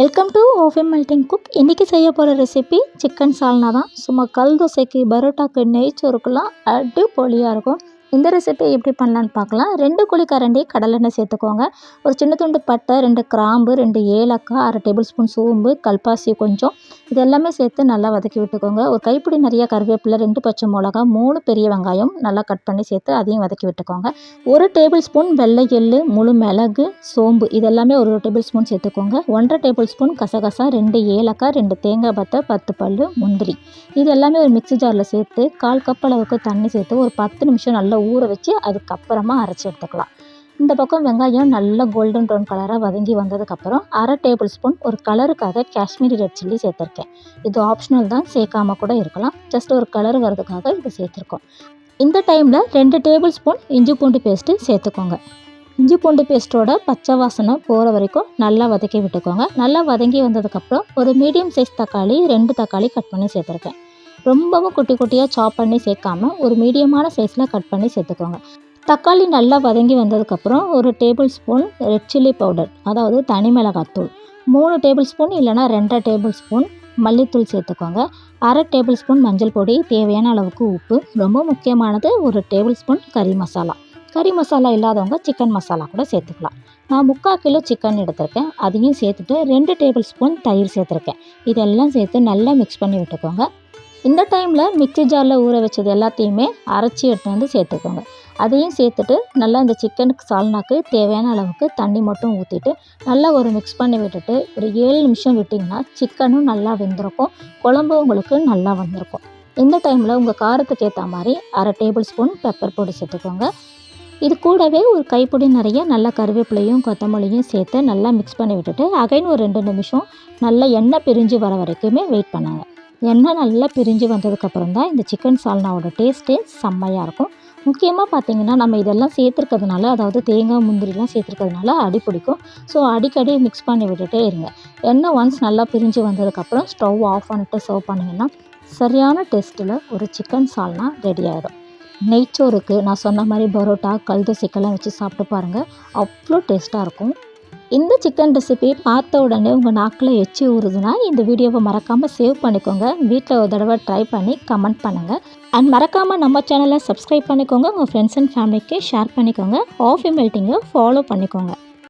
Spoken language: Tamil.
வெல்கம் டு ஓஃபே மெல்டிங் குக் இன்றைக்கி செய்ய போகிற ரெசிபி சிக்கன் சால்னா தான். சும்மா கல் தோசைக்கு பரோட்டாக்கு நெய்ச்சோறுக்கெல்லாம் அடிப்பொலியாக இருக்கும். இந்த ரெசிபி எப்படி பண்ணலான்னு பார்க்கலாம். ரெண்டு குழி கரண்டி கடலெண்ணெய் சேர்த்துக்கோங்க. ஒரு சின்ன துண்டு பட்டை ரெண்டு கிராம்பு ரெண்டு ஏலக்காய் அரை டேபிள் ஸ்பூன் சோம்பு கல்பாசி கொஞ்சம். இது எல்லாமே சேர்த்து நல்லா வதக்கி விட்டுக்கோங்க. ஒரு கைப்பிடி நிறைய கருவேப்பிலை ரெண்டு பச்சை மிளகா மூணு பெரிய வெங்காயம் நல்லா கட் பண்ணி சேர்த்து அதையும் வதக்கி விட்டுக்கோங்க. ஒரு டேபிள் ஸ்பூன் வெள்ளை எள்ளு முழு மிளகு சோம்பு இது எல்லாமே ஒரு டேபிள் ஸ்பூன் சேர்த்துக்கோங்க. ஒன்றரை டேபிள் ஸ்பூன் கசகசா ரெண்டு ஏலக்காய் ரெண்டு தேங்காய் பத்தை பத்து பல் முந்திரி. இது எல்லாமே ஒரு மிக்ஸி ஜாரில் சேர்த்து கால் கப் அளவுக்கு தண்ணி சேர்த்து ஒரு பத்து நிமிஷம் நல்லா ஊற வச்சு அதுக்கப்புறமா அரைச்சி எடுத்துக்கலாம். இந்த பக்கம் வெங்காயம் நல்லா கோல்டன் ப்ரௌன் கலராக வதங்கி வந்ததுக்கப்புறம் அரை டேபிள் ஸ்பூன் ஒரு கலருக்காக காஷ்மீரி ரெட் சில்லி சேர்த்துருக்கேன். இது ஆப்ஷனல் தான் சேர்க்காம கூட இருக்கலாம். ஜஸ்ட் ஒரு கலர் வர்றதுக்காக இது சேர்த்துருக்கோம். இந்த டைமில் ரெண்டு டேபிள் ஸ்பூன் இஞ்சி பூண்டு பேஸ்ட்டு சேர்த்துக்கோங்க. இஞ்சி பூண்டு பேஸ்ட்டோட பச்சை வாசனை போகிற வரைக்கும் நல்லா வதக்கி விட்டுக்கோங்க. நல்லா வதங்கி வந்ததுக்கப்புறம் ஒரு மீடியம் சைஸ் தக்காளி ரெண்டு தக்காளி கட் பண்ணி சேர்த்துருக்கேன். ரொம்பவும் குட்டி குட்டியாக சாப் பண்ணி சேர்க்காம ஒரு மீடியமான சைஸில் கட் பண்ணி சேர்த்துக்கோங்க. தக்காளி நல்லா வதங்கி வந்ததுக்கப்புறம் ஒரு tablespoon red chilli powder அதாவது தனி மிளகாத்தூள். மூணு டேபிள் ஸ்பூன் இல்லைனா ரெண்டரை டேபிள் ஸ்பூன் மல்லித்தூள் சேர்த்துக்கோங்க. அரை டேபிள் ஸ்பூன் மஞ்சள் பொடி தேவையான அளவுக்கு உப்பு ரொம்ப முக்கியமானது ஒரு டேபிள் ஸ்பூன் கறி மசாலா. கறி மசாலா இல்லாதவங்க சிக்கன் மசாலா கூட சேர்த்துக்கலாம். நான் முக்கால் கிலோ சிக்கன் எடுத்திருக்கேன். அதையும் சேர்த்துட்டு ரெண்டு டேபிள் ஸ்பூன் தயிர் சேர்த்துருக்கேன். இதெல்லாம் சேர்த்து நல்லா மிக்ஸ் பண்ணி விட்டுக்கோங்க. இந்த டைமில் மிக்ஸி ஜாரில் ஊற வச்சது எல்லாத்தையுமே அரைச்சி எடுத்து வந்து சேர்த்துக்கோங்க. அதையும் சேர்த்துட்டு நல்லா இந்த சிக்கனுக்கு சால்னாக்கு தேவையான அளவுக்கு தண்ணி மட்டும் ஊற்றிட்டு நல்லா ஒரு மிக்ஸ் பண்ணி விட்டுட்டு ஒரு ஏழு நிமிஷம் விட்டிங்கன்னா சிக்கனும் நல்லா வெந்திருக்கும் குழம்பு உங்களுக்கு நல்லா வந்திருக்கும். இந்த டைமில் உங்கள் காரத்துக்கு ஏற்ற மாதிரி அரை டேபிள் ஸ்பூன் பெப்பர் பொடி சேர்த்துக்கோங்க. இது கூடவே ஒரு கைப்பிடி நிறைய நல்லா கருவேப்பிலையும் கொத்தமல்லியும் சேர்த்து நல்லா மிக்ஸ் பண்ணி விட்டுட்டு அகைன் ஒரு ரெண்டு நிமிஷம் நல்லா எண்ணெய் பிரிஞ்சு வர வரைக்குமே வெயிட் பண்ணாங்க. எண்ணெய் நல்லா பிரிஞ்சு வந்ததுக்கப்புறம் தான் இந்த சிக்கன் சால்னாவோட டேஸ்ட்டே செம்மையாக இருக்கும். முக்கியமாக பார்த்தீங்கன்னா நம்ம இதெல்லாம் சேர்த்துருக்கிறதுனால அதாவது தேங்காய் முந்திரிலாம் சேர்த்துருக்கிறதுனால அடி பிடிக்கும். ஸோ அடிக்கடி மிக்ஸ் பண்ணி விட்டுட்டே இருங்க. எண்ணெய் ஒன்ஸ் நல்லா பிரிஞ்சு வந்ததுக்கப்புறம் ஸ்டவ் ஆஃப் பண்ணிட்டு சர்வ் பண்ணிங்கன்னா சரியான டேஸ்ட்டில் ஒரு சிக்கன் சால்னா ரெடி ஆகிடும் நெய்ச்சோருக்கு நான் சொன்ன மாதிரி பரோட்டா கல் தோசைக்கெல்லாம் வச்சு சாப்பிட்டு பாருங்கள் அவ்வளோ டேஸ்ட்டாக இருக்கும். இந்த சிக்கன் ரெசிபி பார்த்த உடனே உங்கள் நாக்கில் எச்சி ஊறுதுன்னா இந்த வீடியோவை மறக்காமல் சேவ் பண்ணிக்கோங்க. வீட்டில் ஒரு தடவை ட்ரை பண்ணி கமெண்ட் பண்ணுங்கள் அண்ட் மறக்காமல் நம்ம சேனலை சப்ஸ்கிரைப் பண்ணிக்கோங்க. உங்கள் ஃப்ரெண்ட்ஸ் அண்ட் ஃபேமிலிக்கு ஷேர் பண்ணிக்கோங்க. ஆஃப் மெல்ட்டிங்கை ஃபாலோ பண்ணிக்கோங்க.